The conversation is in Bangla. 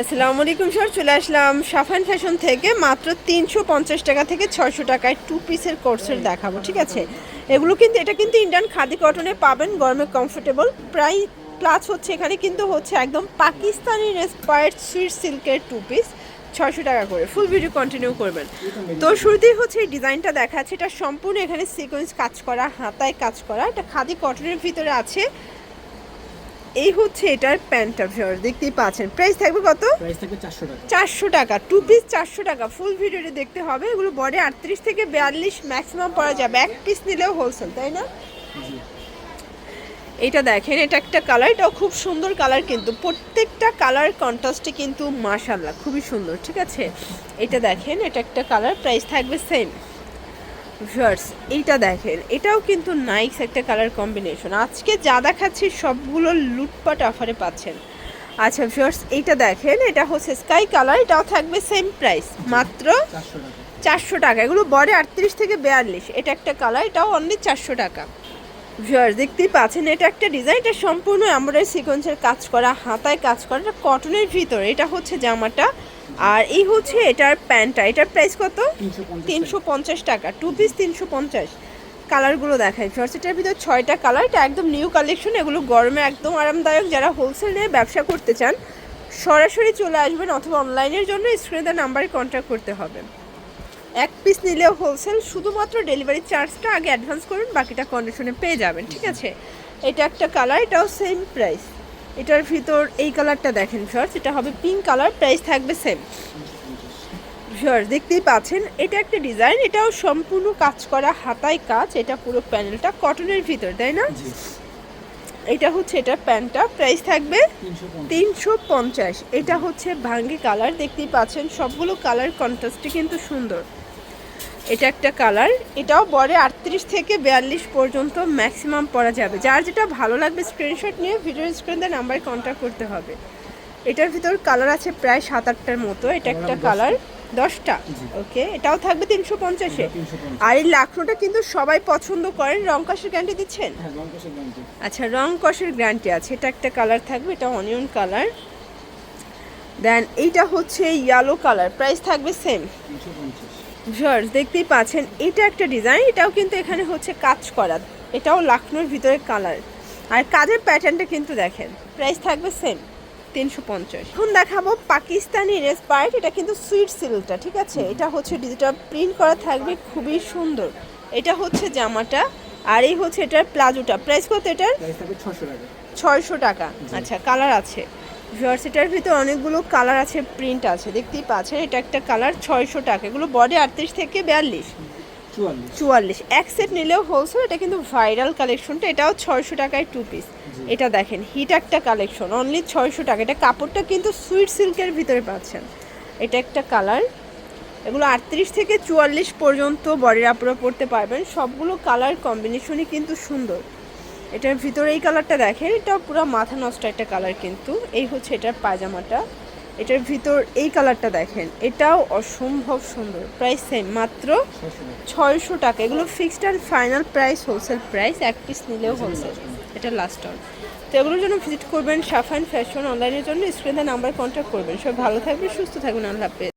আসসালামু আলাইকুম স্যার, চলে আসলাম সাফান ফ্যাশন থেকে মাত্র তিনশো পঞ্চাশ টাকা থেকে ছয়শো টাকায় টু পিসের কোর্সের দেখাবো, ঠিক আছে? এগুলো কিন্তু, এটা কিন্তু ইন্ডিয়ান খাদি কটনে পাবেন, গরমে কমফোর্টেবল প্রায় প্লাস হচ্ছে, এখানে কিন্তু হচ্ছে একদম পাকিস্তানি ইন্সপায়ার্ড সুইট সিল্কের টু পিস ছয়শো টাকা করে। ফুল ভিডিও কন্টিনিউ করবেন। তো শুরুতেই হচ্ছে এই ডিজাইনটা দেখা যাচ্ছে এটা সম্পূর্ণ এখানে সিকোয়েন্স কাজ করা, হাতায় কাজ করা। এটা খাদি কটনের ভিতরে আছে। এই হচ্ছে এটার প্যান্টটা ভিউয়ার দেখতেই পাচ্ছেন। প্রাইস থাকবে কত? প্রাইস থাকবে চারশো টাকা। চারশো টাকা টু পিস চারশো টাকা। ফুল ভিডিওটি দেখতে হবে এগুলো বডি আটত্রিশ থেকে বিয়াল্লিশ ম্যাক্সিমাম পরা যাবে। এক পিস নিলেও হোলসেল তাই না? এটা দেখেন এটা একটা কালার এটাও খুব সুন্দর কালার কিন্তু। প্রত্যেকটা কালার কন্ট্রাস্টে কিন্তু মাশাল্লাহ খুবই সুন্দর ঠিক আছে? এটা দেখেন এটা একটা কালার প্রাইস থাকবে সেম ভিউয়ার্স, এইটা দেখেন, এটাও কিন্তু নাইস একটা কালার কম্বিনেশন আজকে যা দেখাচ্ছি, সবগুলো লুটপাট অফারে পাচ্ছেন। আচ্ছা ভিউয়ার্স, এইটা দেখেন, এটা হচ্ছে স্কাই কালার এটাও থাকবে সেম প্রাইস মাত্র চারশো টাকা। এগুলো বডি আটত্রিশ থেকে বিয়াল্লিশ, এটা একটা কালার এটাও অনলি চারশো টাকা। ভিউয়ার্স, দেখতেই পাচ্ছেন, এটা একটা ডিজাইন এটা সম্পূর্ণ এমব্রয়ডারি সিকোয়েন্সের কাজ করা, হাতায় কাজ করা, এটা কটনের ভিতরে, এটা হচ্ছে জামাটা। আর এই হচ্ছে এটার প্যান্টটা। এটার প্রাইস কত? তিনশো পঞ্চাশ টাকা। টু পিস তিনশো পঞ্চাশ। কালারগুলো দেখায় ভিউয়ার্স এটার ভিতরে ছয়টা কালার এটা একদম নিউ কালেকশন এগুলো গরমে একদম আরামদায়ক। যারা হোলসেল নিয়ে ব্যবসা করতে চান সরাসরি চলে আসবেন অথবা অনলাইনের জন্য স্ক্রিনে দেওয়া নাম্বারে কন্ট্যাক্ট করতে হবে। এক পিস নিলেও হোলসেল শুধুমাত্র ডেলিভারি চার্জটা আগে অ্যাডভান্স করুন বাকিটা কন্ডিশনে পেয়ে যাবেন। ঠিক আছে? এটা একটা কালার এটাও সেম প্রাইস এটার ভিতর এই কালারটা দেখেন ফার্স্ট এটা হবে পিঙ্ক কালার প্রাইস থাকবে সেম ভিউয়ার্স দেখতেই পাচ্ছেন এটা একটা ডিজাইন এটাও সম্পূর্ণ কাজ করা হাতায় কাজ এটা পুরো প্যানেলটা কটনের ভিতর তাই না? এটা হচ্ছে এটা প্যান্টটা প্রাইস থাকবে তিনশো পঞ্চাশ। তিনশো পঞ্চাশ। এটা হচ্ছে ভাঙ্গি কালার দেখতেই পাচ্ছেন সবগুলো কালার কন্ট্রাস্টে কিন্তু সুন্দর। এটা একটা কালার। এটাও বড়ে আটত্রিশ থেকে বিয়াল্লিশ পর্যন্ত ম্যাক্সিমাম পরা যাবে। যার যেটা ভালো লাগবে স্ক্রিনশট নিয়ে ভিডিও স্ক্রিনে নাম্বারে কন্ট্যাক্ট করতে হবে। এটার ভিতর কালার আছে প্রায় সাত আটটার মতো। এটা একটা কালার দশটা। ওকে এটাও থাকবে তিনশো পঞ্চাশে। আর এই লাখনোটা কিন্তু সবাই পছন্দ করেন। রং কষের গ্যারান্টি দিচ্ছেন? হ্যাঁ আচ্ছা রং কষের গ্যারান্টি আছে। এটা একটা কালার থাকবে এটা অনিয়ন কালার দেন এইটা হচ্ছে ইয়েলো কালার প্রাইস থাকবে সেম ভিউয়ার্স দেখতেই পাচ্ছেন এটা একটা ডিজাইন এটাও কিন্তু এখানে হচ্ছে কাজ করা। এটাও লাখনোর ভিতরে কালার আর কাজের প্যাটার্নটা কিন্তু দেখেন প্রাইস থাকবে সেম তিনশো পঞ্চাশ। এখন দেখাবো পাকিস্তানি ইন্সপায়ার্ড এটা কিন্তু সুইট সিল্কটা ঠিক আছে? এটা হচ্ছে ডিজিটাল প্রিন্ট করা থাকবে খুবই সুন্দর। এটা হচ্ছে জামাটা আর এই হচ্ছে এটার প্লাজোটা। প্রাইস কত এটার? ছশো টাকা। ছয়শো টাকা। আচ্ছা কালার আছে। ভিউয়ার্স এটার ভিতরে অনেকগুলো কালার আছে প্রিন্ট আছে দেখতেই পাচ্ছেন এটা একটা কালার ছয়শো টাকা। এগুলো বডি আটত্রিশ থেকে বিয়াল্লিশ। চুয়াল্লিশ। এক সেট নিলেও হোলসেল এটা কিন্তু ভাইরাল কালেকশনটা এটাও ছয়শো টাকায় টু পিস এটা দেখেন হিট একটা কালেকশন অনলি ছয়শো টাকা। এটা কাপড়টা কিন্তু সুইট সিল্কের ভিতরে পাচ্ছেন। এটা একটা কালার এগুলো আটত্রিশ থেকে চুয়াল্লিশ পর্যন্ত বডির আপুরা পড়তে পারবেন। সবগুলো কালার কম্বিনেশনই কিন্তু সুন্দর। এটার ভিতরে এই কালারটা দেখেন, এটা পুরো মাথা নষ্ট একটা কালার কিন্তু। এই হচ্ছে এটার পায়জামাটা। এটার ভিতর এই কালারটা দেখেন, এটাও অসম্ভব সুন্দর। প্রাইস সেম মাত্র ছয়শো টাকা। এগুলো fixed and final price wholesale price এক পিস নিলেও হোলসেল এটা লাস্ট অন তো এগুলোর জন্য ভিজিট করবেন সাফান ফ্যাশন অনলাইনের জন্য। স্ক্রিনে নাম্বার কন্ট্যাক্ট করবেন। সব ভালো থাকবেন, সুস্থ থাকবেন। আল্লাহ হাফেজ।